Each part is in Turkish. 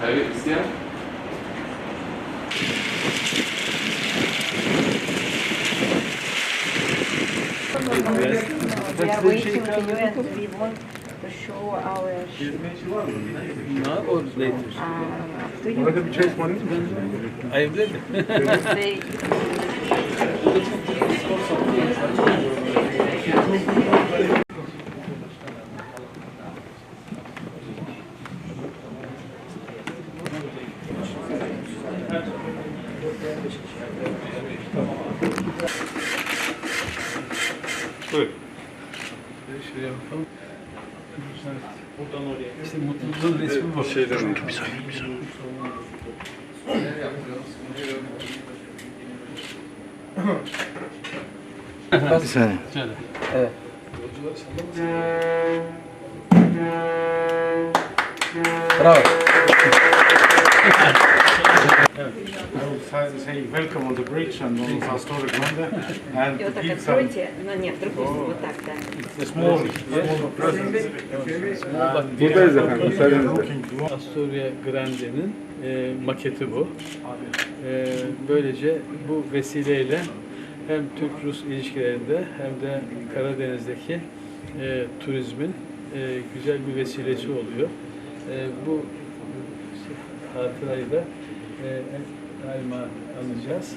David, Christian? We are waiting for you and we want to show our sh- Now or later? uh, do you Arada bir çay ısmarlayayım mı? I am ready. Say Buyur. Şuraya bakalım. İşte mutluluğun resmi bu. Şeyden mi? Bir saniye. Şöyle. Bravo. I will say- say welcome on the bridge and on Astora Grande and И вот так give some откройте, но нет, в другую сторону, вот так, да. small, small presents. Buradayız efendim, müsaadenizle. Looking to Astoria Grande'nin e, maketi bu. E, böylece bu vesileyle hem Türk-Rus ilişkilerinde hem de Karadeniz'deki e, turizmin e, güzel bir vesilesi oluyor. E, bu hatırayı da e, daima anlayacağız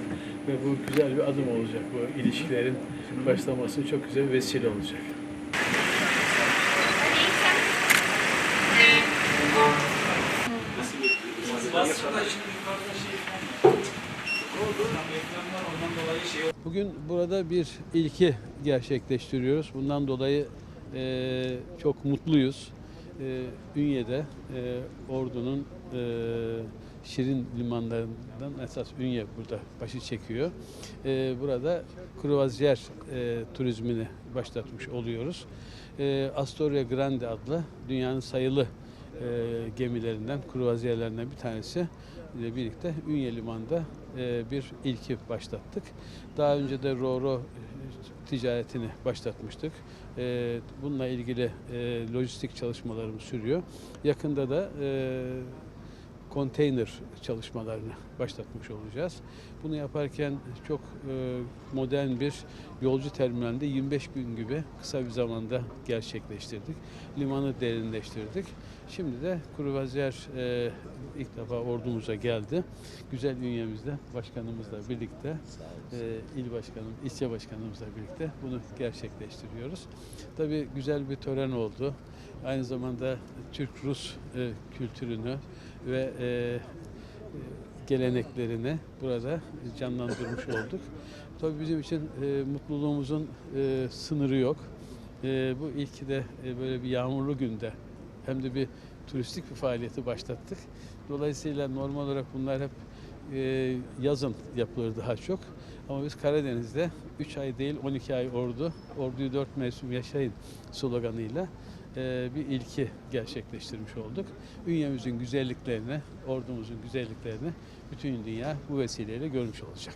ve bu güzel bir adım olacak. Bu ilişkilerin başlaması çok güzel vesile olacak. Bugün burada bir ilki gerçekleştiriyoruz. Bundan dolayı e, çok mutluyuz. E, Ünye'de e, Ordu'nun e, Şirin limanlarından esas Ünye burada başı çekiyor. E, burada kruvazyer e, turizmini başlatmış oluyoruz. E, Astoria Grande adlı dünyanın sayılı e, gemilerinden, kruvaziyerlerinden bir tanesi ile birlikte Ünye Limanı'nda e, bir ilki başlattık. Daha önce de Roro e, ticaretini başlatmıştık. E, bununla ilgili e, lojistik çalışmalarımız sürüyor. Yakında da e, konteyner çalışmalarını başlatmış olacağız. Bunu yaparken çok e, modern bir yolcu terminalinde 25 gün gibi kısa bir zamanda gerçekleştirdik. Limanı derinleştirdik. Şimdi de kruvazyer e, ilk defa ordumuza geldi. Güzel ünyemizde başkanımızla birlikte, e, il başkanım, ilçe başkanımızla birlikte bunu gerçekleştiriyoruz. Tabii güzel bir tören oldu. Aynı zamanda Türk-Rus kültürünü ve e, geleneklerini burada canlandırmış olduk. Tabii bizim için e, mutluluğumuzun e, sınırı yok. E, bu ilk de e, böyle bir yağmurlu günde hem de bir turistik bir faaliyeti başlattık. Dolayısıyla normal olarak bunlar hep e, yazın yapılır daha çok. Ama biz Karadeniz'de 3 ay değil 12 ay ordu, orduyu 4 mevsim yaşayın sloganıyla bir ilki gerçekleştirmiş olduk. Ünyemizin güzelliklerini, ordumuzun güzelliklerini bütün dünya bu vesileyle görmüş olacak.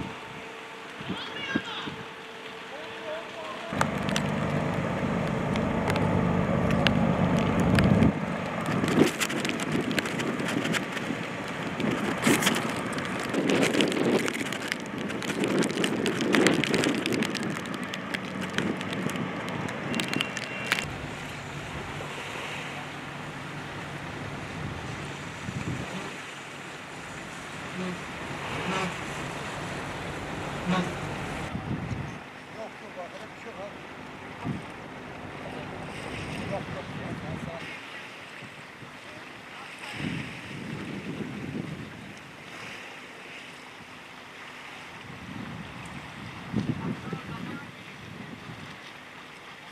ます。